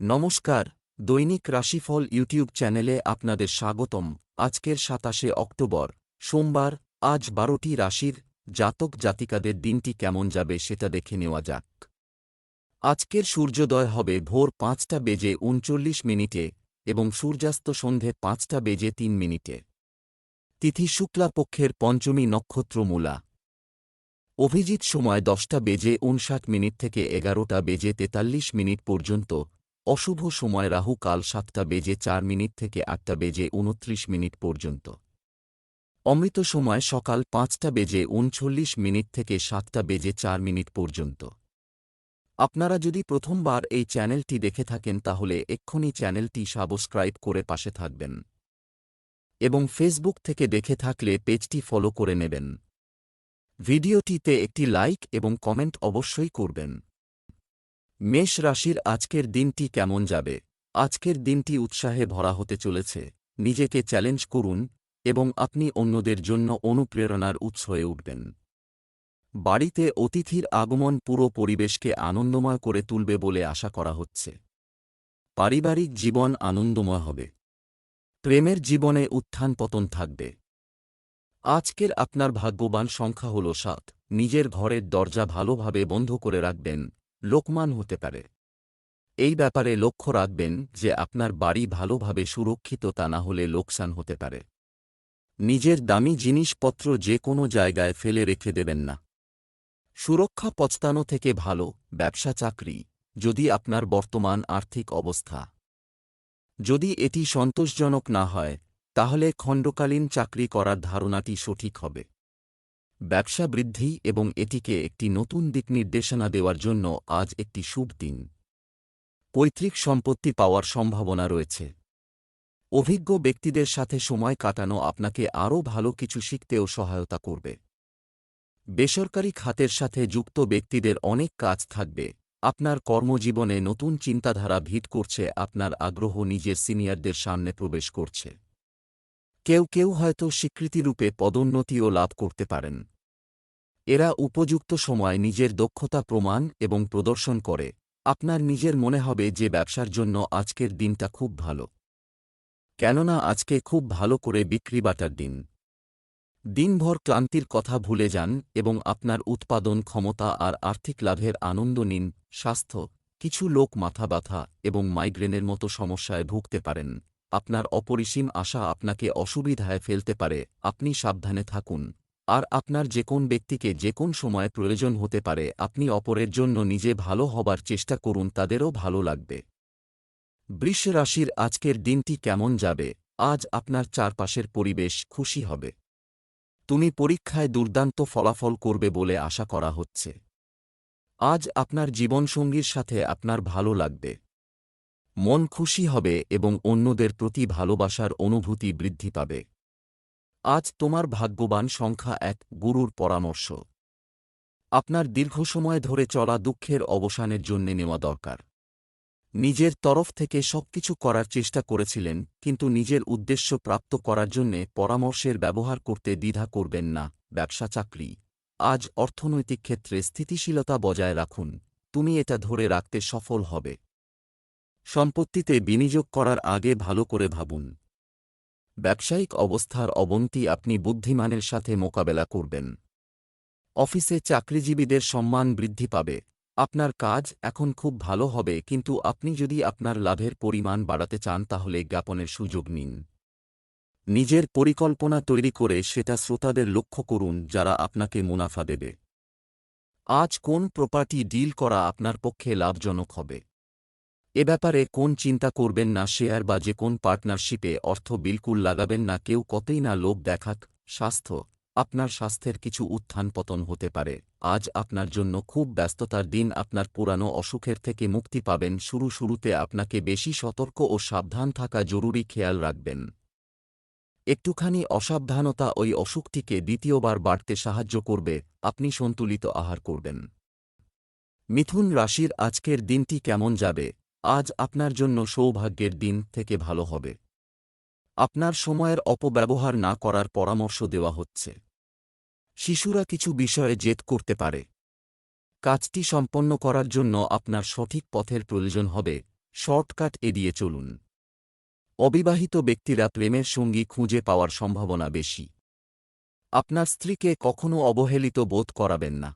নমস্কার, দৈনিক রাশিফল ইউটিউব চ্যানেলে আপনাদের স্বাগতম। আজকের সাতাশে অক্টোবর, সোমবার, আজ বারোটি রাশির জাতক জাতিকাদের দিনটি কেমন যাবে সেটা দেখে নেওয়া যাক। আজকের সূর্যোদয় হবে ভোর পাঁচটা বেজে উনচল্লিশ মিনিটে এবং সূর্যাস্ত সন্ধে পাঁচটা বেজে তিন মিনিটে। তিথি শুক্লা পক্ষের পঞ্চমী নক্ষত্র মূলা। অভিজিৎ সময় দশটা বেজে উনষাট মিনিট থেকে এগারোটা বেজে তেতাল্লিশ মিনিট পর্যন্ত অশুভ সময় রাহু কাল সাতটা বেজে চার মিনিট থেকে আটটা বেজে উনত্রিশ মিনিট পর্যন্ত। অমৃত সময় সকাল পাঁচটা বেজে উনচল্লিশ মিনিট থেকে সাতটা বেজে চার মিনিট পর্যন্ত। আপনারা যদি প্রথমবার এই চ্যানেলটি দেখে থাকেন তাহলে এক্ষুনি চ্যানেলটি সাবস্ক্রাইব করে পাশে থাকবেন। এবং ফেসবুক থেকে দেখে থাকলে পেজটি ফলো করে নেবেন। ভিডিওটিতে একটি লাইক এবং কমেন্ট অবশ্যই করবেন। মেষ রাশির আজকের দিনটি কেমন যাবে? আজকের দিনটি উৎসাহে ভরা হতে চলেছে। নিজেকে চ্যালেঞ্জ করুন এবং আপনি অন্যদের জন্য অনুপ্রেরণার উৎস হয়ে উঠবেন। বাড়িতে অতিথির আগমন পুরো পরিবেশকে আনন্দময় করে তুলবে বলে আশা করা হচ্ছে। পারিবারিক জীবন আনন্দময় হবে। প্রেমের জীবনে উত্থান পতন থাকবে। আজকের আপনার ভাগ্যবান সংখ্যা হল সাত। নিজের ঘরের দরজা ভালোভাবে বন্ধ করে রাখবেন। লোকমান হতে পারে। এই ব্যাপারে লক্ষ্য রাখবেন যে আপনার বাড়ি ভালোভাবে সুরক্ষিত তা না হলে লোকসান হতে পারে। নিজের দামি জিনিসপত্র যে কোনো জায়গায় ফেলে রেখে দেবেন না। সুরক্ষা পচতানো থেকে ভালো, ব্যবসা চাকরি, যদি আপনার বর্তমান আর্থিক অবস্থা। যদি এটি সন্তোষজনক না হয়, তাহলে খণ্ডকালীন চাকরি করার ধারণাটি সঠিক হবে। ব্যবসা বৃদ্ধি এবং এটিকে একটি নতুন দিক নির্দেশনা দেওয়ার জন্য আজ একটি শুভ দিন। পৈতৃক সম্পত্তি পাওয়ার সম্ভাবনা রয়েছে। অভিজ্ঞ ব্যক্তিদের সাথে সময় কাটানো আপনাকে আরও ভালো কিছু শিখতেও সহায়তা করবে। বেসরকারি খাতের সাথে যুক্ত ব্যক্তিদের অনেক কাজ থাকবে। আপনার কর্মজীবনে নতুন চিন্তাধারা ভিট করছে, আপনার আগ্রহ নিজের সিনিয়রদের সামনে প্রবেশ করছে। কেউ কেউ হয়তো স্বীকৃতিরূপে পদোন্নতিও লাভ করতে পারেন। এরা উপযুক্ত সময় নিজের দক্ষতা প্রমাণ এবং প্রদর্শন করে। আপনার নিজের মনে হবে যে ব্যবসার জন্য আজকের দিনটা খুব ভালো। কেননা আজকে খুব ভালো করে বিক্রি বাটার দিন। দিনভর ক্লান্তির কথা ভুলে যান এবং আপনার উৎপাদন ক্ষমতা আর আর্থিক লাভের আনন্দ নিন, স্বাস্থ্য, কিছু লোক মাথা ব্যথা এবং মাইগ্রেনের মতো সমস্যায় ভুগতে পারেন। আপনার অপরিসীম আশা আপনাকে অসুবিধায় ফেলতে পারে, আপনি সাবধানে থাকুন। আর আপনার যে কোন ব্যক্তিকে যে কোন সময় প্রয়োজন হতে পারে, আপনি অপরের জন্য নিজে ভালো হবার চেষ্টা করুন, তাদেরও ভালো লাগবে। বৃষ রাশির আজকের দিনটি কেমন যাবে? আজ আপনার চারপাশের পরিবেশ খুশি হবে। তুমি পরীক্ষায় দুর্দান্ত ফলাফল করবে বলে আশা করা হচ্ছে। আজ আপনার জীবনসঙ্গীর সাথে আপনার ভালো লাগবে। মন খুশি হবে এবং অন্যদের প্রতি ভালোবাসার অনুভূতি বৃদ্ধি পাবে। আজ তোমার ভাগ্যবান সংখ্যা এক গুরুর পরামর্শ। আপনার দীর্ঘ সময় ধরে চলা দুঃখের অবসানের জন্যে নেওয়া দরকার। নিজের তরফ থেকে সবকিছু করার চেষ্টা করেছিলেন, কিন্তু নিজের উদ্দেশ্য প্রাপ্ত করার জন্যে পরামর্শের ব্যবহার করতে দ্বিধা করবেন না, ব্যবসা চাকরি। আজ অর্থনৈতিক ক্ষেত্রে স্থিতিশীলতা বজায় রাখুন, তুমি এটা ধরে রাখতে সফল হবে। সম্পত্তিতে বিনিয়োগ করার আগে ভালো করে ভাবুন। ব্যবসায়িক অবস্থার অবনতি আপনি বুদ্ধিমানের সাথে মোকাবেলা করবেন। অফিসে চাকরিজীবীদের সম্মান বৃদ্ধি পাবে। আপনার কাজ এখন খুব ভালো হবে, কিন্তু আপনি যদি আপনার লাভের পরিমাণ বাড়াতে চান, তাহলে জ্ঞাপনের সুযোগ নিন। নিজের পরিকল্পনা তৈরি করে সেটা শ্রোতাদের লক্ষ্য করুন, যারা আপনাকে মুনাফা দেবে। আজ কোন প্রপার্টি ডিল করা আপনার পক্ষে লাভজনক হবে? এ ব্যাপারে কোন চিন্তা করবেন না, শেয়ার বা যে কোন পার্টনারশিপে অর্থ বিলকুল লাগাবেন না, কেউ কতই না লোভ দেখাক, স্বাস্থ্য, আপনার স্বাস্থ্যের কিছু উত্থান পতন হতে পারে। আজ আপনার জন্য খুব ব্যস্ততার দিন, আপনার পুরানো অসুখের থেকে মুক্তি পাবেন, শুরু শুরুতে আপনাকে বেশি সতর্ক ও সাবধান থাকা জরুরি খেয়াল রাখবেন। একটুখানি অসাবধানতা ওই অসুখটিকে দ্বিতীয়বার বাড়তে সাহায্য করবে, আপনি সন্তুলিত আহার করবেন। মিথুন রাশির আজকের দিনটি কেমন যাবে? আজ আপনার জন্য সৌভাগ্যের দিন থেকে ভালো হবে। আপনার সময়ের অপব্যবহার না করার পরামর্শ দেওয়া হচ্ছে। শিশুরা কিছু বিষয়ে জেদ করতে পারে। কাজটি সম্পন্ন করার জন্য আপনার সঠিক পথের প্রয়োজন হবে, শর্টকাট এড়িয়ে চলুন। অবিবাহিত ব্যক্তিরা প্রেমের সঙ্গী খুঁজে পাওয়ার সম্ভাবনা বেশি। আপনার স্ত্রীকে কখনো অবহেলিত বোধ করাবেন না।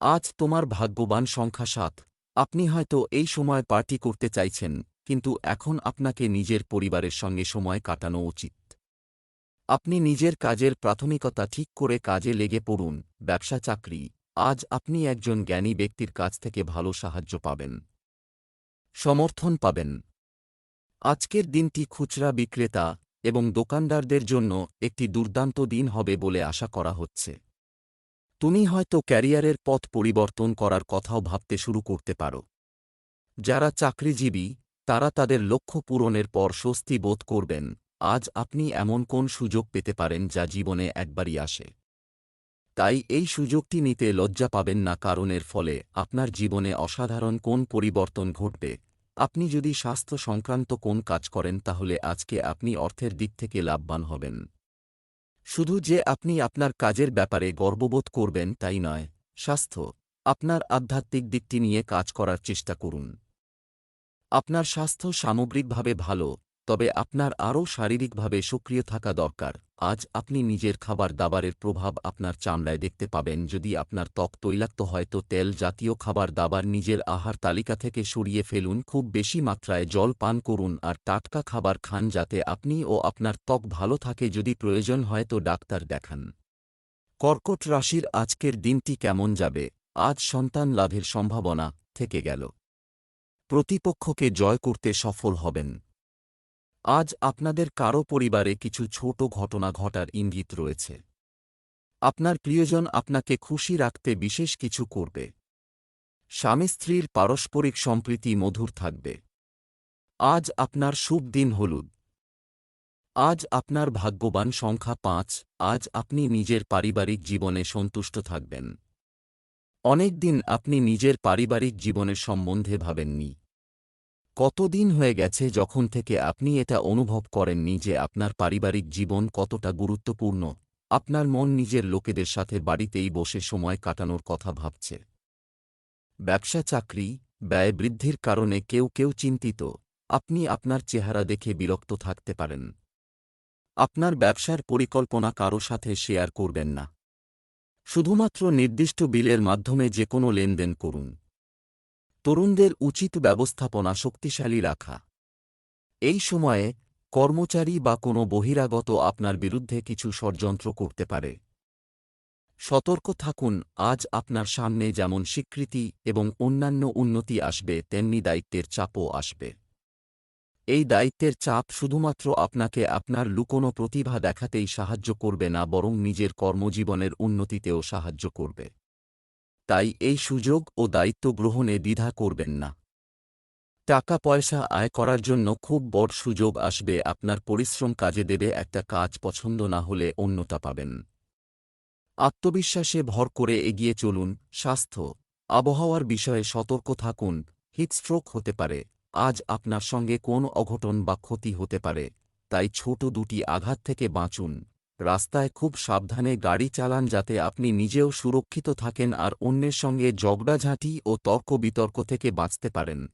আজ তোমার ভাগ্যবান সংখ্যা সাত। আপনি হয়তো এই সময় পার্টি করতে চাইছেন, কিন্তু এখন আপনাকে নিজের পরিবারের সঙ্গে সময় কাটানো উচিত। আপনি নিজের কাজের প্রাথমিকতা ঠিক করে কাজে লেগে পড়ুন, ব্যবসা চাকরি, আজ আপনি একজন জ্ঞানী ব্যক্তির কাছ থেকে ভালো সাহায্য পাবেন। সমর্থন পাবেন। আজকের দিনটি খুচরা বিক্রেতা এবং দোকানদারদের জন্য একটি দুর্দান্ত দিন হবে বলে আশা করা হচ্ছে। তুমি হয়তো ক্যারিয়ারের পথ পরিবর্তন করার কথাও ভাবতে শুরু করতে পারো। যারা চাকরিজীবী, তারা তাদের লক্ষ্য পূরণের পর স্বস্তি বোধ করবেন। আজ আপনি এমন কোন সুযোগ পেতে পারেন যা জীবনে একবারই আসে? তাই এই সুযোগটি নিতে লজ্জা পাবেন না কারণের ফলে আপনার জীবনে অসাধারণ কোন পরিবর্তন ঘটবে। আপনি যদি স্বাস্থ্য সংক্রান্ত কোন কাজ করেন তাহলে আজকে আপনি অর্থের দিক থেকে লাভবান হবেন। শুধু যে আপনি আপনার কাজের ব্যাপারে গর্ববোধ করবেন তাই নয়, স্বাস্থ্য, আপনার আধ্যাত্মিক দিকটি নিয়ে কাজ করার চেষ্টা করুন। আপনার স্বাস্থ্য সামগ্রিকভাবে ভালো তবে আপনার আরও শারীরিকভাবে সক্রিয় থাকা দরকার। আজ আপনি নিজের খাবার দাবারের প্রভাব আপনার চামড়ায় দেখতে পাবেন। যদি আপনার ত্বক তৈলাক্ত হয়, তো তেল জাতীয় খাবার দাবার নিজের আহার তালিকা থেকে সরিয়ে ফেলুন। খুব বেশি মাত্রায় জল পান করুন আর টাটকা খাবার খান যাতে আপনি ও আপনার ত্বক ভালো থাকে। যদি প্রয়োজন হয়, তো ডাক্তার দেখান। কর্কট রাশির আজকের দিনটি কেমন যাবে? আজ সন্তান লাভের সম্ভাবনা থেকে গেল। প্রতিপক্ষকে জয় করতে সফল হবেন। আজ আপনাদের কারও পরিবারে কিছু ছোট ঘটনা ঘটার ইঙ্গিত রয়েছে। আপনার প্রিয়জন আপনাকে খুশি রাখতে বিশেষ কিছু করবে। স্বামী স্ত্রীর পারস্পরিক সম্প্রীতি মধুর থাকবে। আজ আপনার শুভ দিন হলুদ। আজ আপনার ভাগ্যবান সংখ্যা পাঁচ, আজ আপনি নিজের পারিবারিক জীবনে সন্তুষ্ট থাকবেন। অনেক দিন আপনি নিজের পারিবারিক জীবনের সম্বন্ধে ভাবেননি। কতদিন হয়ে গেছে যখন থেকে আপনি এটা অনুভব করেননি যে আপনার পারিবারিক জীবন কতটা গুরুত্বপূর্ণ? আপনার মন নিজের লোকেদের সাথে বাড়িতেই বসে সময় কাটানোর কথা ভাবছে। ব্যবসা চাকরি, ব্যয় বৃদ্ধির কারণে কেউ কেউ চিন্তিত। আপনি আপনার চেহারা দেখে বিরক্ত থাকতে পারেন। আপনার ব্যবসার পরিকল্পনা কারও সাথে শেয়ার করবেন না। শুধুমাত্র নির্দিষ্ট বিলের মাধ্যমে যে কোনো লেনদেন করুন। তরুণদের উচিত ব্যবস্থাপনা শক্তিশালী রাখা। এই সময়ে, কর্মচারী বা কোনো বহিরাগত আপনার বিরুদ্ধে কিছু ষড়যন্ত্র করতে পারে। সতর্ক থাকুন, আজ আপনার সামনে যেমন স্বীকৃতি এবং অন্যান্য উন্নতি আসবে, তেমনি দায়িত্বের চাপও আসবে। এই দায়িত্বের চাপ শুধুমাত্র আপনাকে আপনার লুকোনো প্রতিভা দেখাতেই সাহায্য করবে না, বরং নিজের কর্মজীবনের উন্নতিতেও সাহায্য করবে। তাই এই সুযোগ ও দায়িত্ব গ্রহণে দ্বিধা করবেন না। টাকা পয়সা আয় করার জন্য খুব বড় সুযোগ আসবে, আপনার পরিশ্রম কাজে দেবে, একটা কাজ পছন্দ না হলে অন্যটা পাবেন। আত্মবিশ্বাসে ভর করে এগিয়ে চলুন, স্বাস্থ্য, আবহাওয়ার বিষয়ে সতর্ক থাকুন হিটস্ট্রোক হতে পারে, আজ আপনার সঙ্গে কোন অঘটন বা ক্ষতি হতে পারে, তাই ছোট দুটি আঘাত থেকে বাঁচুন। রাস্তায় খুব সাবধানে গাড়ি চালান যাতে আপনি নিজেও সুরক্ষিত থাকেন আর অন্যের সঙ্গে ঝগড়াঝাঁটি ও তর্ক বিতর্ক থেকে বাঁচতে পারেন।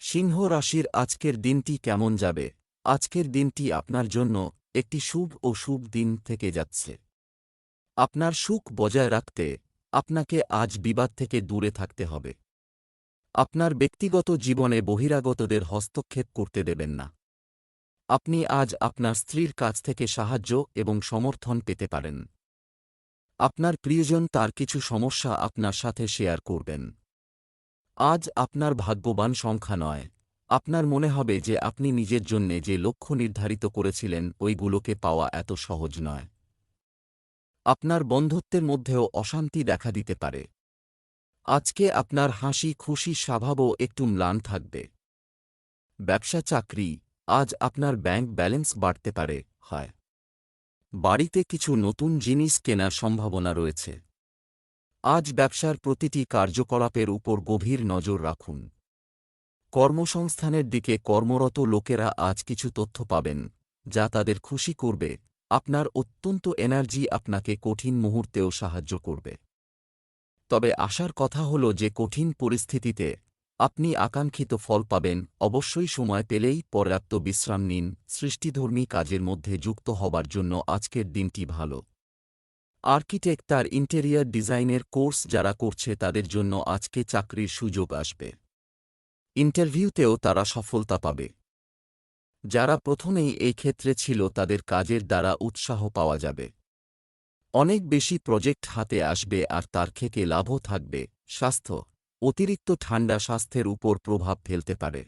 সিংহ রাশির আজকের দিনটি কেমন যাবে? আজকের দিনটি আপনার জন্য একটি শুভ ও শুভ দিন থেকে যাচ্ছে। আপনার সুখ বজায় রাখতে আপনাকে আজ বিবাদ থেকে দূরে থাকতে হবে। আপনার ব্যক্তিগত জীবনে বহিরাগতদের হস্তক্ষেপ করতে দেবেন না। আপনি আজ আপনার স্ত্রীর কাছ থেকে সাহায্য এবং সমর্থন পেতে পারেন। আপনার প্রিয়জন তার কিছু সমস্যা আপনার সাথে শেয়ার করবেন। আজ আপনার ভাগ্যবান সংখ্যা নয়। আপনার মনে হবে যে আপনি নিজের জন্যে যে লক্ষ্য নির্ধারিত করেছিলেন ওইগুলোকে পাওয়া এত সহজ নয়। আপনার বন্ধুত্বের মধ্যেও অশান্তি দেখা দিতে পারে। আজকে আপনার হাসি খুশি স্বভাবও একটু ম্লান থাকবে। ব্যবসা চাকরি আজ আপনার ব্যাংক ব্যালেন্স বাড়তে পারে, হয়। বাড়িতে কিছু নতুন জিনিস কেনার সম্ভাবনা রয়েছে। আজ ব্যবসার প্রতিটি কার্যকলাপের উপর গভীর নজর রাখুন। কর্মসংস্থানের দিকে কর্মরত লোকেরা আজ কিছু তথ্য পাবেন, যা তাদের খুশি করবে। আপনার অত্যন্ত এনার্জি আপনাকে কঠিন মুহূর্তেও সাহায্য করবে। তবে আশার কথা হল যে কঠিন পরিস্থিতিতে আপনি আকাঙ্ক্ষিত ফল পাবেন, অবশ্যই সময় পেলেই পর্যাপ্ত বিশ্রাম নিন, সৃষ্টিধর্মী কাজের মধ্যে যুক্ত হবার জন্য আজকের দিনটি ভালো। আর্কিটেক্ট তার ইন্টেরিয়ার ডিজাইনের কোর্স যারা করছে তাদের জন্য আজকে চাকরির সুযোগ আসবে। ইন্টারভিউতেও তারা সফলতা পাবে। যারা প্রথমেই এই ক্ষেত্রে ছিল তাদের কাজের দ্বারা উৎসাহ পাওয়া যাবে। অনেক বেশি প্রজেক্ট হাতে আসবে আর তার থেকে লাভও থাকবে, স্বাস্থ্য অতিরিক্ত ঠান্ডা স্বাস্থ্যের উপর প্রভাব ফেলতে পারে।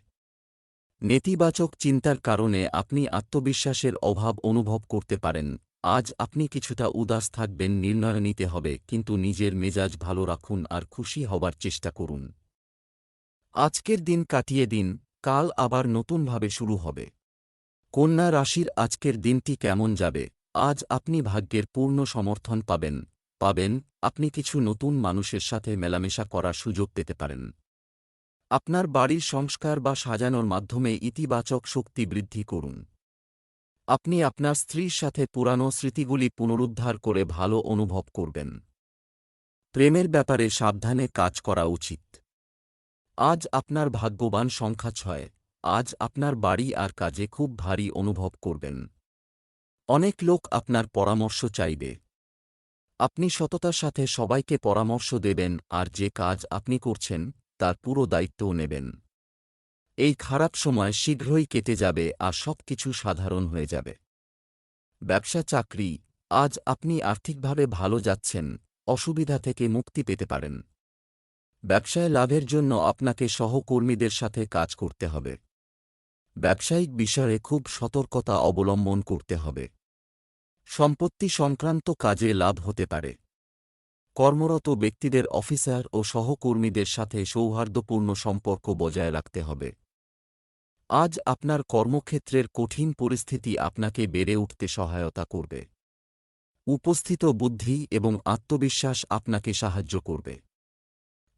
নেতিবাচক চিন্তার কারণে আপনি আত্মবিশ্বাসের অভাব অনুভব করতে পারেন। আজ আপনি কিছুটা উদাস থাকবেন, নির্ণয় নিতে হবে, কিন্তু নিজের মেজাজ ভালো রাখুন আর খুশি হবার চেষ্টা করুন। আজকের দিন কাটিয়ে দিন, কাল আবার নতুনভাবে শুরু হবে। কন্যা রাশির আজকের দিনটি কেমন যাবে? আজ আপনি ভাগ্যের পূর্ণ সমর্থন পাবেন। পাবেন, আপনি কিছু নতুন মানুষের সাথে মেলামেশা করার সুযোগ পেতে পারেন। আপনার বাড়ির সংস্কার বা সাজানোর মাধ্যমে ইতিবাচক শক্তি বৃদ্ধি করুন। আপনি আপনার স্ত্রীর সাথে পুরানো স্মৃতিগুলি পুনরুদ্ধার করে ভালো অনুভব করবেন। প্রেমের ব্যাপারে সাবধানে কাজ করা উচিত। আজ আপনার ভাগ্যবান সংখ্যা ছয়, আজ আপনার বাড়ি আর কাজে খুব ভারী অনুভব করবেন। অনেক লোক আপনার পরামর্শ চাইবে। আপনি সততার সাথে সবাইকে পরামর্শ দেবেন আর যে কাজ আপনি করছেন, তার পুরো দায়িত্বও নেবেন। এই খারাপ সময় শীঘ্রই কেটে যাবে আর সব কিছু সাধারণ হয়ে যাবে। ব্যবসা চাকরি, আজ আপনি আর্থিকভাবে ভালো যাচ্ছেন, অসুবিধা থেকে মুক্তি পেতে পারেন। ব্যবসায় লাভের জন্য আপনাকে সহকর্মীদের সাথে কাজ করতে হবে। ব্যবসায়িক বিষয়ে খুব সতর্কতা অবলম্বন করতে হবে। সম্পত্তি সংক্রান্ত কাজে লাভ হতে পারে। কর্মরত ব্যক্তিদের অফিসার ও সহকর্মীদের সাথে সৌহার্দ্যপূর্ণ সম্পর্ক বজায় রাখতে হবে। আজ আপনার কর্মক্ষেত্রের কঠিন পরিস্থিতি আপনাকে বেড়ে উঠতে সহায়তা করবে। উপস্থিত বুদ্ধি এবং আত্মবিশ্বাস আপনাকে সাহায্য করবে।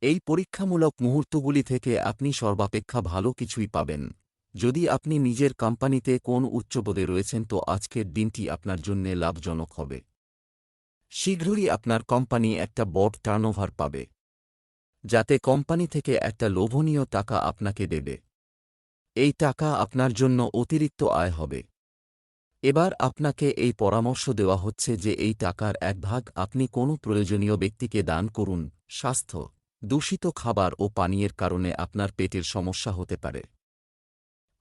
এই পরীক্ষামূলক মুহূর্তগুলি থেকে আপনি সর্বাপেক্ষা ভালো কিছুই পাবেন। যদি আপনি নিজের কোম্পানিতে কোন উচ্চপদে রয়েছেন, তো আজকের দিনটি আপনার জন্য লাভজনক হবে। শীঘ্রই আপনার কোম্পানি একটা বড় টার্নওভার পাবে, যাতে কোম্পানি থেকে একটা লোভনীয় টাকা আপনাকে দেবে। এই টাকা আপনার জন্য অতিরিক্ত আয় হবে। এবার আপনাকে এই পরামর্শ দেওয়া হচ্ছে যে এই টাকার এক ভাগ আপনি কোনো প্রয়োজনীয় ব্যক্তিকে দান করুন, স্বাস্থ্য, দূষিত খাবার ও পানীয়ের কারণে আপনার পেটের সমস্যা হতে পারে।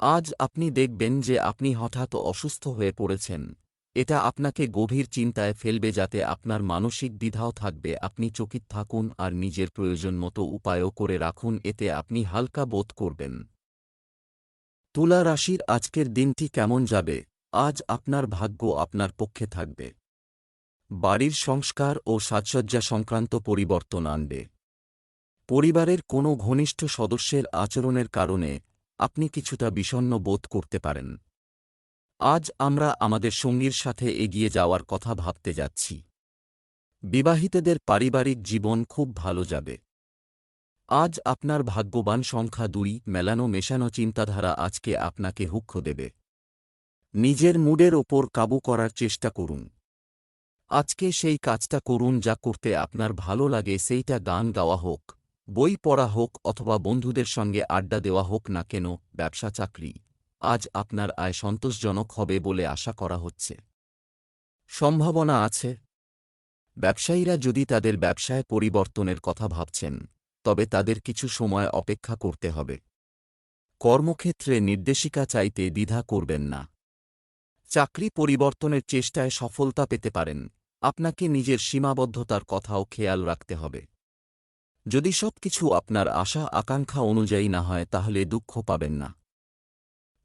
আজ আপনি দেখবেন যে আপনি হঠাৎ অসুস্থ হয়ে পড়েছেন। এটা আপনাকে গভীর চিন্তায় ফেলবে যাতে আপনার মানসিক দ্বিধাও থাকবে। আপনি চকিত থাকুন আর নিজের প্রয়োজন মতো উপায়ও করে রাখুন, এতে আপনি হালকা বোধ করবেন। তুলা রাশির আজকের দিনটি কেমন যাবে? আজ আপনার ভাগ্য আপনার পক্ষে থাকবে। বাড়ির সংস্কার ও সাজসজ্জা সংক্রান্ত পরিবর্তন আনবে। পরিবারের কোনো ঘনিষ্ঠ সদস্যের আচরণের কারণে আপনি কিছুটা বিষণ্ন বোধ করতে পারেন। আজ আমরা আমাদের সঙ্গীর সাথে এগিয়ে যাওয়ার কথা ভাবতে যাচ্ছি। বিবাহিতদের পারিবারিক জীবন খুব ভালো যাবে। আজ আপনার ভাগ্যবান সংখ্যা দুই, মেলানো মেশানো চিন্তাধারা আজকে আপনাকে হুক্ষ দেবে। নিজের মুডের ওপর কাবু করার চেষ্টা করুন। আজকে সেই কাজটা করুন যা করতে আপনার ভালো লাগে, সেইটা গান গাওয়া হোক। বই পড়া হোক অথবা বন্ধুদের সঙ্গে আড্ডা দেওয়া হোক না কেন, ব্যবসা চাকরি। আজ আপনার আয় সন্তোষজনক হবে বলে আশা করা হচ্ছে। সম্ভাবনা আছে। ব্যবসায়ীরা যদি তাদের ব্যবসায় পরিবর্তনের কথা ভাবছেন, তবে তাদের কিছু সময় অপেক্ষা করতে হবে। কর্মক্ষেত্রে নির্দেশিকা চাইতে দ্বিধা করবেন না। চাকরি পরিবর্তনের চেষ্টায় সফলতা পেতে পারেন। আপনাকে নিজের সীমাবদ্ধতার কথাও খেয়াল রাখতে হবে। যদি সব কিছু আপনার আশা, আকাঙ্ক্ষা অনুযায়ী না হয়, তাহলে দুঃখ পাবেন না।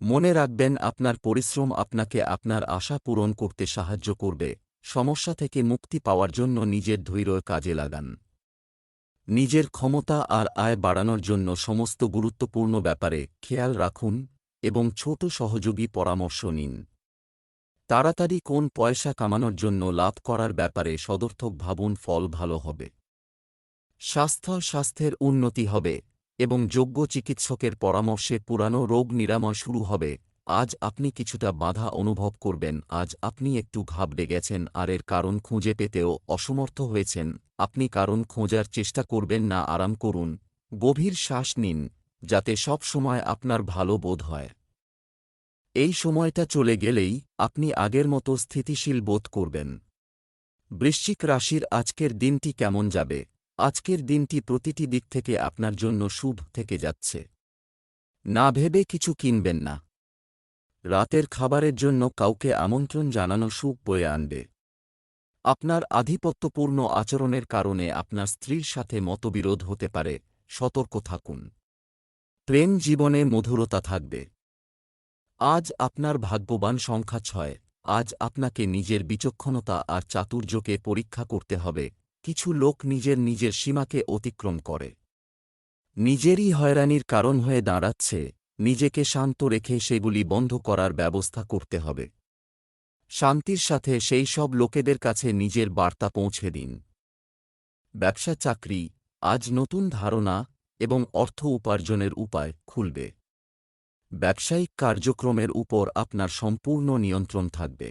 মনে রাখবেন, আপনার পরিশ্রম আপনাকে আপনার আশা পূরণ করতে সাহায্য করবে। সমস্যা থেকে মুক্তি পাওয়ার জন্য নিজের ধৈর্য কাজে লাগান। নিজের ক্ষমতা আর আয় বাড়ানোর জন্য সমস্ত গুরুত্বপূর্ণ ব্যাপারে খেয়াল রাখুন এবং ছোট সহযোগী পরামর্শ নিন। তাড়াতাড়ি কোন পয়সা কামানোর জন্য লাভ করার ব্যাপারে সদর্থক ভাবুন, ফল ভালো হবে। স্বাস্থ্য স্বাস্থ্যের উন্নতি হবে এবং যোগ্য চিকিৎসকের পরামর্শে পুরানো রোগ নিরাময় শুরু হবে। আজ আপনি কিছুটা বাধা অনুভব করবেন, আজ আপনি একটু ঘাবড়ে গেছেন, আর এর কারণ খুঁজে পেতেও অসমর্থ হয়েছেন। আপনি কারণ খোঁজার চেষ্টা করবেন না, আরাম করুন। গভীর শ্বাস নিন, যাতে সব সময় আপনার ভালো বোধ হয়। এই সময়টা চলে গেলেই আপনি আগের মতো স্থিতিশীল বোধ করবেন। বৃশ্চিক রাশির আজকের দিনটি কেমন যাবে? আজকের দিনটি প্রতিটি দিক থেকে আপনার জন্য শুভ থেকে যাচ্ছে। না ভেবে কিছু কিনবেন না। রাতের খাবারের জন্য কাউকে আমন্ত্রণ জানানো সুখ বয়ে আনবে। আপনার আধিপত্যপূর্ণ আচরণের কারণে আপনার স্ত্রীর সাথে মতবিরোধ হতে পারে, সতর্ক থাকুন। প্রেম জীবনে মধুরতা থাকবে। আজ আপনার ভাগ্যবান সংখ্যা ছয়, আজ আপনাকে নিজের বিচক্ষণতা আর চাতুর্যকে পরীক্ষা করতে হবে কিছু লোক নিজের নিজের সীমাকে অতিক্রম করে। নিজেরই হয়রানির কারণ হয়ে দাঁড়াচ্ছে, নিজেকে শান্ত রেখে সেগুলি বন্ধ করার ব্যবস্থা করতে হবে। শান্তির সাথে সেই সব লোকেদের কাছে নিজের বার্তা পৌঁছে দিন। ব্যবসা চাকরি, আজ নতুন ধারণা এবং অর্থ উপার্জনের উপায় খুলবে। ব্যবসায়িক কার্যক্রমের উপর আপনার সম্পূর্ণ নিয়ন্ত্রণ থাকবে।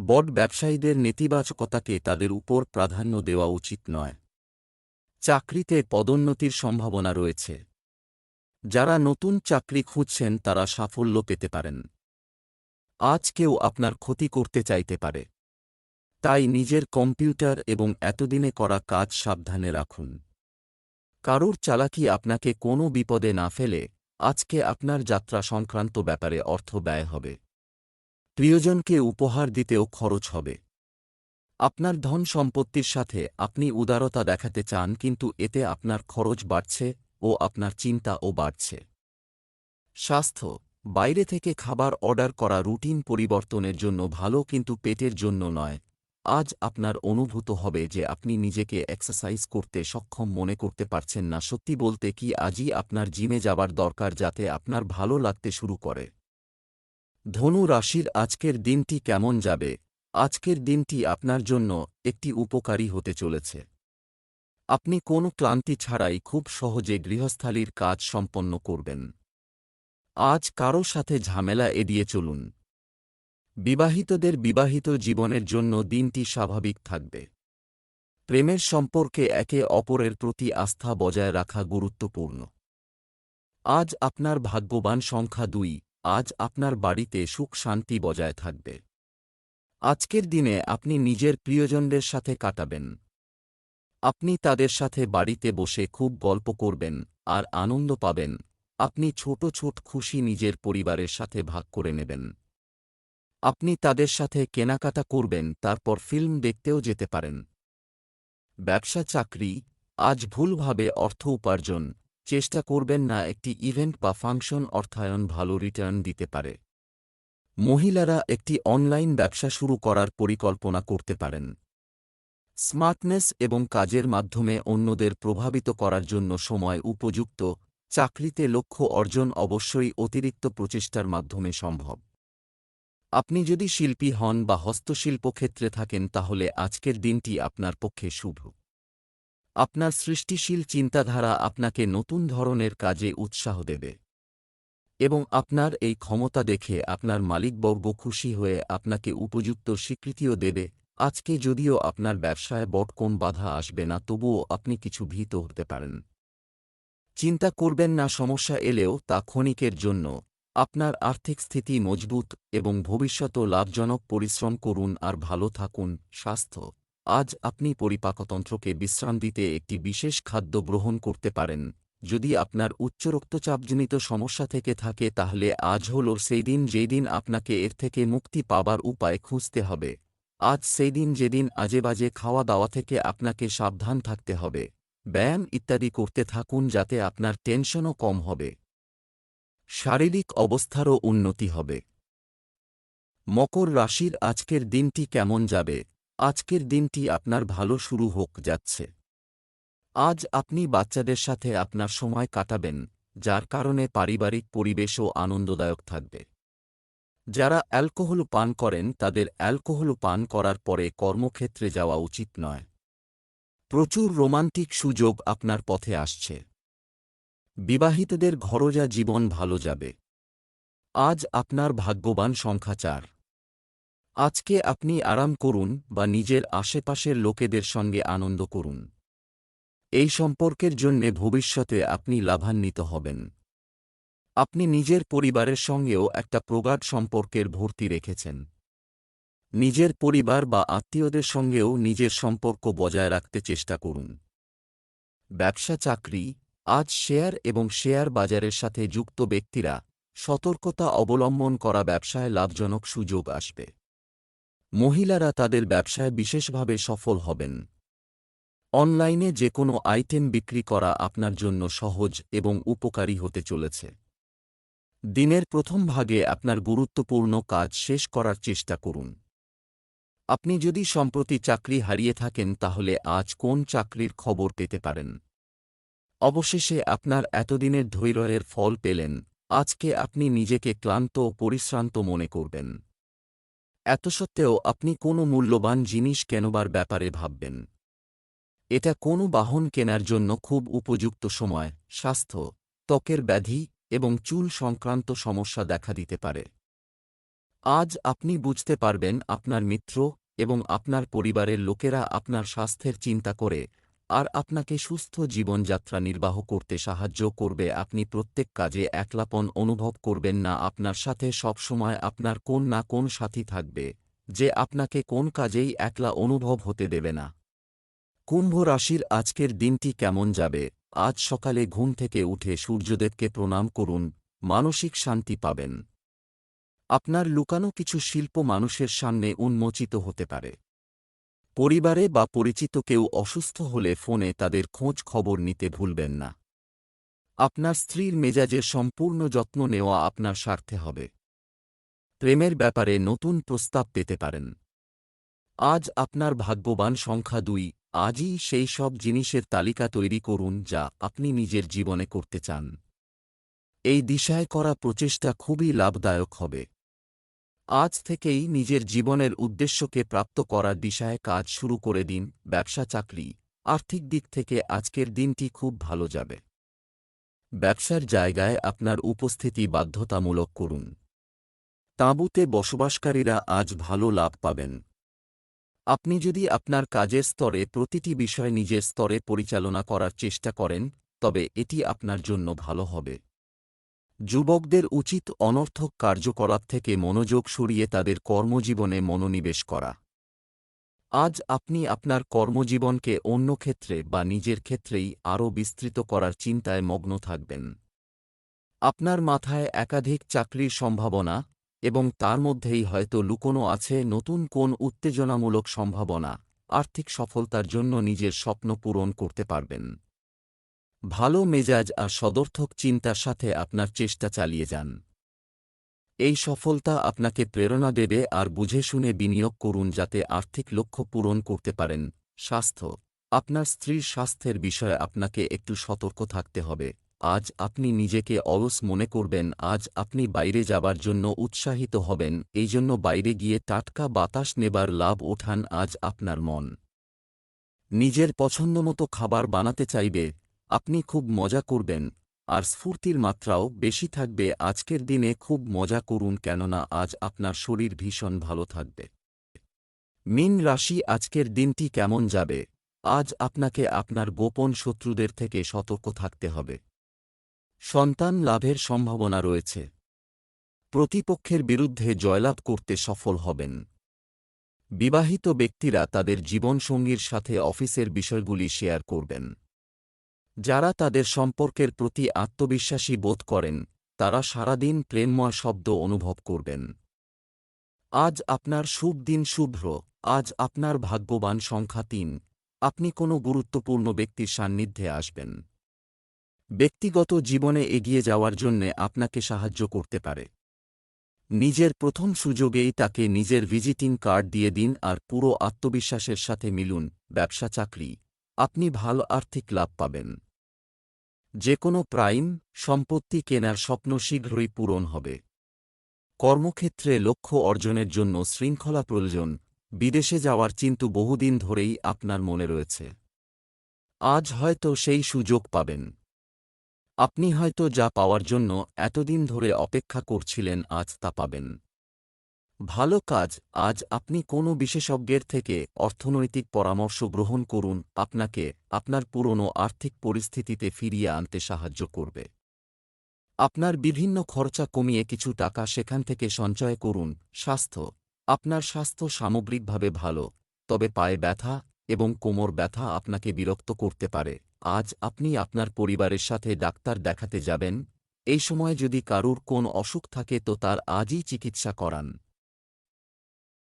বড ব্যবসায়ীদের নেতিবাচকতাকে তাদের উপর প্রাধান্য দেওয়া উচিত নয়। চাকরিতে পদোন্নতির সম্ভাবনা রয়েছে। যারা নতুন চাকরি খুঁজছেন তারা সাফল্য পেতে পারেন। আজ কেউ আপনার ক্ষতি করতে চাইতে পারে। তাই নিজের কম্পিউটার এবং এতদিনে করা কাজ সাবধানে রাখুন। কারুর চালাকি আপনাকে কোনো বিপদে না ফেলে, আজকে আপনার যাত্রা সংক্রান্ত ব্যাপারে অর্থ ব্যয় হবে। প্রিয়জনকে উপহার দিতেও খরচ হবে। আপনার ধন সম্পত্তির সাথে আপনি উদারতা দেখাতে চান, কিন্তু এতে আপনার খরচ বাড়ছে ও আপনার চিন্তাও বাড়ছে। স্বাস্থ্য, বাইরে থেকে খাবার অর্ডার করা রুটিন পরিবর্তনের জন্য ভালো, কিন্তু পেটের জন্য নয়। আজ আপনার অনুভূত হবে যে আপনি নিজেকে এক্সারসাইজ করতে সক্ষম মনে করতে পারছেন না। সত্যি বলতে কি, আজই আপনার জিমে যাবার দরকার যাতে আপনার ভালো লাগতে শুরু করে। ধনু রাশির আজকের দিনটি কেমন যাবে? আজকের দিনটি আপনার জন্য একটি উপকারী হতে চলেছে। আপনি কোনো ক্লান্তি ছাড়াই খুব সহজে গৃহস্থালির কাজ সম্পন্ন করবেন। আজ কারও সাথে ঝামেলা এড়িয়ে চলুন। বিবাহিতদের বিবাহিত জীবনের জন্য দিনটি স্বাভাবিক থাকবে। প্রেমের সম্পর্কে একে অপরের প্রতি আস্থা বজায় রাখা গুরুত্বপূর্ণ। আজ আপনার ভাগ্যবান সংখ্যা দুই। আজ আপনার বাড়িতে সুখ শান্তি বজায় থাকবে। আজকের দিনে আপনি নিজের প্রিয়জনদের সাথে কাটাবেন। আপনি তাদের সাথে বাড়িতে বসে খুব গল্প করবেন আর আনন্দ পাবেন। আপনি ছোট ছোট খুশি নিজের পরিবারের সাথে ভাগ করে নেবেন। আপনি তাদের সাথে কেনাকাটা করবেন, তারপর ফিল্ম দেখতেও যেতে পারেন। ব্যবসা চাকরি, আজ ভুলভাবে অর্থ উপার্জন চেষ্টা করবেন না একটি ইভেন্ট বা ফাংশন অর্থায়ন ভালো রিটার্ন দিতে পারে। মহিলারা একটি অনলাইন ব্যবসা শুরু করার পরিকল্পনা করতে পারেন। স্মার্টনেস এবং কাজের মাধ্যমে অন্যদের প্রভাবিত করার জন্য সময় উপযুক্ত, চাকরিতে লক্ষ্য অর্জন অবশ্যই অতিরিক্ত প্রচেষ্টার মাধ্যমে সম্ভব। আপনি যদি শিল্পী হন বা হস্তশিল্প ক্ষেত্রে থাকেন তাহলে আজকের দিনটি আপনার পক্ষে শুভ। আপনার সৃষ্টিশীল চিন্তাধারা আপনাকে নতুন ধরনের কাজে উৎসাহ দেবে। এবং আপনার এই ক্ষমতা দেখে আপনার মালিকবর্গ খুশি হয়ে আপনাকে উপযুক্ত স্বীকৃতিও দেবে। আজকে যদিও আপনার ব্যবসায় বট কোন বাধা আসবে না, তবুও আপনি কিছু ভীত হতে পারেন। চিন্তা করবেন না, সমস্যা এলেও তা ক্ষণিকের জন্য। আপনার আর্থিক স্থিতি মজবুত এবং ভবিষ্যত লাভজনক পরিশ্রম করুন আর ভালো থাকুন। স্বাস্থ্য। আজ আপনি পরিপাকতন্ত্রকে বিশ্রাম দিতে একটি বিশেষ খাদ্য গ্রহণ করতে পারেন। যদি আপনার উচ্চ রক্তচাপজনিত সমস্যা থেকে থাকে, তাহলে আজ হল সেই দিন যেদিন আপনাকে এর থেকে মুক্তি পাবার উপায় খুঁজতে হবে। আজ সেই দিন যেদিন আজেবাজে খাওয়া দাওয়া থেকে আপনাকে সাবধান থাকতে হবে। ব্যায়াম ইত্যাদি করতে থাকুন যাতে আপনার টেনশনও কম হবে। শারীরিক অবস্থারও উন্নতি হবে। মকর রাশির আজকের দিনটি কেমন যাবে? আজকের দিনটি আপনার ভালো শুরু হোক যাচ্ছে। আজ আপনি বাচ্চাদের সাথে আপনার সময় কাটাবেন, যার কারণে পারিবারিক পরিবেশও আনন্দদায়ক থাকবে। যারা অ্যালকোহল পান করেন, তাদের অ্যালকোহল পান করার পরে কর্মক্ষেত্রে যাওয়া উচিত নয়। প্রচুর রোমান্টিক সুযোগ আপনার পথে আসছে। বিবাহিতদের ঘরোজা জীবন ভালো যাবে। আজ আপনার ভাগ্যবান সংখ্যা চার। আজকে আপনি আরাম করুন বা নিজের আশেপাশের লোকেদের সঙ্গে আনন্দ করুন। এই সম্পর্কের জন্যে ভবিষ্যতে আপনি লাভান্বিত হবেন। আপনি নিজের পরিবারের সঙ্গেও একটা প্রগাঢ় সম্পর্কের ভর্তি রেখেছেন। নিজের পরিবার বা আত্মীয়দের সঙ্গেও নিজের সম্পর্ক বজায় রাখতে চেষ্টা করুন। ব্যবসা চাকরি, আজ শেয়ার এবং শেয়ার বাজারের সাথে যুক্ত ব্যক্তিরা সতর্কতা অবলম্বন করা ব্যবসায় লাভজনক সুযোগ আসবে। মহিলারা তাদের ব্যবসায় বিশেষভাবে সফল হবেন। অনলাইনে যে কোনো আইটেম বিক্রি করা আপনার জন্য সহজ এবং উপকারী হতে চলেছে। দিনের প্রথম ভাগে আপনার গুরুত্বপূর্ণ কাজ শেষ করার চেষ্টা করুন। আপনি যদি সম্প্রতি চাকরি হারিয়ে থাকেন, তাহলে আজ কোন চাকরির খবর পেতে পারেন? অবশেষে আপনার এতদিনের ধৈর্যের ফল পেলেন। আজকে আপনি নিজেকে ক্লান্ত ও পরিশ্রান্ত মনে করবেন। এত সত্ত্বেও আপনি কোনো মূল্যবান জিনিস কেনবার ব্যাপারে ভাববেন। এটা কোনো বাহন কেনার জন্য খুব উপযুক্ত সময়, স্বাস্থ্য, ত্বকের ব্যাধি এবং চুল সংক্রান্ত সমস্যা দেখা দিতে পারে। আজ আপনি বুঝতে পারবেন আপনার মিত্র এবং আপনার পরিবারের লোকেরা আপনার স্বাস্থ্যের চিন্তা করে আর আপনাকে সুস্থ জীবনযাত্রা নির্বাহ করতে সাহায্য করবে। আপনি প্রত্যেক কাজে একলাপন অনুভব করবেন না। আপনার সাথে সবসময় আপনার কোন না কোন সাথী থাকবে, যে আপনাকে কোন কাজেই একলা অনুভব হতে দেবে না। কুম্ভ রাশির আজকের দিনটি কেমন যাবে? আজ সকালে ঘুম থেকে উঠে সূর্যদেবকে প্রণাম করুন, মানসিক শান্তি পাবেন। আপনার লুকানো কিছু শিল্প মানুষের সামনে উন্মোচিত হতে পারে। পরিবারে বা পরিচিত কেউ অসুস্থ হলে ফোনে তাদের খোঁজ খবর নিতে ভুলবেন না। আপনার স্ত্রীর মেজাজের সম্পূর্ণ যত্ন নেওয়া আপনার স্বার্থে হবে। প্রেমের ব্যাপারে নতুন প্রস্তাব পেতে পারেন। আজ আপনার ভাগ্যবান সংখ্যা দুই, আজই সেই সব জিনিসের তালিকা তৈরি করুন যা আপনি নিজের জীবনে করতে চান। এই দিশায় করা প্রচেষ্টা খুবই লাভদায়ক হবে। আজ থেকেই নিজের জীবনের উদ্দেশ্যকে প্রাপ্ত করার দিশায় কাজ শুরু করে দিন, ব্যবসা, চাকরি। আর্থিক দিক থেকে আজকের দিনটি খুব ভালো যাবে। ব্যবসার জায়গায় আপনার উপস্থিতি বাধ্যতামূলক করুন। তাঁবুতে বসবাসকারীরা আজ ভালো লাভ পাবেন। আপনি যদি আপনার কাজের স্তরে প্রতিটি বিষয় নিজের স্তরে পরিচালনা করার চেষ্টা করেন, তবে এটি আপনার জন্য ভালো হবে। যুবকদের উচিত অনর্থক কার্যকলাপ থেকে মনোযোগ সরিয়ে তাদের কর্মজীবনে মনোনিবেশ করা। আজ আপনি আপনার কর্মজীবনকে অন্য ক্ষেত্রে বা নিজের ক্ষেত্রেই আরও বিস্তৃত করার চিন্তায় মগ্ন থাকবেন। আপনার মাথায় একাধিক চাকরির সম্ভাবনা এবং তার মধ্যেই হয়তো লুকোনো আছে নতুন কোন উত্তেজনামূলক সম্ভাবনা, আর্থিক সফলতার জন্য নিজের স্বপ্ন পূরণ করতে পারবেন। ভালো মেজাজ আর সদর্থক চিন্তার সাথে আপনার চেষ্টা চালিয়ে যান। এই সফলতা আপনাকে প্রেরণা দেবে আর বুঝে শুনে বিনিয়োগ করুন যাতে আর্থিক লক্ষ্য পূরণ করতে পারেন। স্বাস্থ্য। আপনার স্ত্রীর স্বাস্থ্যের বিষয়ে আপনাকে একটু সতর্ক থাকতে হবে। আজ আপনি নিজেকে অলস মনে করবেন, আজ আপনি বাইরে যাবার জন্য উৎসাহিত হবেন, এই জন্য বাইরে গিয়ে টাটকা বাতাস নেবার লাভ ওঠান, আজ আপনার মন। নিজের পছন্দমতো খাবার বানাতে চাইবে আপনি খুব মজা করবেন, আর স্ফূর্তির মাত্রাও বেশি থাকবে। আজকের দিনে খুব মজা করুন কেননা আজ আপনার শরীর ভীষণ ভালো থাকবে। মিন রাশি, আজকের দিনটি কেমন যাবে? আজ আপনাকে আপনার গোপন শত্রুদের থেকে সতর্ক থাকতে হবে। সন্তান লাভের সম্ভাবনা রয়েছে। প্রতিপক্ষের বিরুদ্ধে জয়লাভ করতে সফল হবেন। বিবাহিত ব্যক্তিরা তাদের জীবনসঙ্গীর সাথে অফিসের বিষয়গুলি শেয়ার করবেন। যারা তাদের সম্পর্কের প্রতি আত্মবিশ্বাসী বোধ করেন, তারা সারাদিন প্রেমময় শব্দ অনুভব করবেন। আজ আপনার শুভ দিন শুভ্র, আজ আপনার ভাগ্যবান সংখ্যা তিন, আপনি কোনো গুরুত্বপূর্ণ ব্যক্তির সান্নিধ্যে আসবেন। ব্যক্তিগত জীবনে এগিয়ে যাওয়ার জন্যে আপনাকে সাহায্য করতে পারে। নিজের প্রথম সুযোগেই তাকে নিজের ভিজিটিং কার্ড দিয়ে দিন আর পুরো আত্মবিশ্বাসের সাথে মিলুন, ব্যবসা চাকরি। আপনি ভালো আর্থিক লাভ পাবেন। যে কোনো প্রাইম সম্পত্তি কেনার স্বপ্ন শীঘ্রই পূরণ হবে। কর্মক্ষেত্রে লক্ষ্য অর্জনের জন্য শৃঙ্খলা প্রয়োজন, বিদেশে যাওয়ার চিন্তু বহুদিন ধরেই আপনার মনে রয়েছে। আজ হয়তো সেই সুযোগ পাবেন। আপনি হয়তো যা পাওয়ার জন্য এতদিন ধরে অপেক্ষা করছিলেন আজ তা পাবেন। ভালো কাজ, আজ আপনি কোনো বিশেষজ্ঞের থেকে অর্থনৈতিক পরামর্শ গ্রহণ করুন, আপনাকে আপনার পুরনো আর্থিক পরিস্থিতিতে ফিরিয়ে আনতে সাহায্য করবে। আপনার বিভিন্ন খরচা কমিয়ে কিছু টাকা সেখান থেকে সঞ্চয় করুন, স্বাস্থ্য, আপনার স্বাস্থ্য সামগ্রিকভাবে ভালো, তবে পায়ে ব্যথা এবং কোমর ব্যথা আপনাকে বিরক্ত করতে পারে। আজ আপনি আপনার পরিবারের সাথে ডাক্তার দেখাতে যাবেন, এই সময় যদি কারুর কোন অসুখ থাকে তো তার আজই চিকিৎসা করান।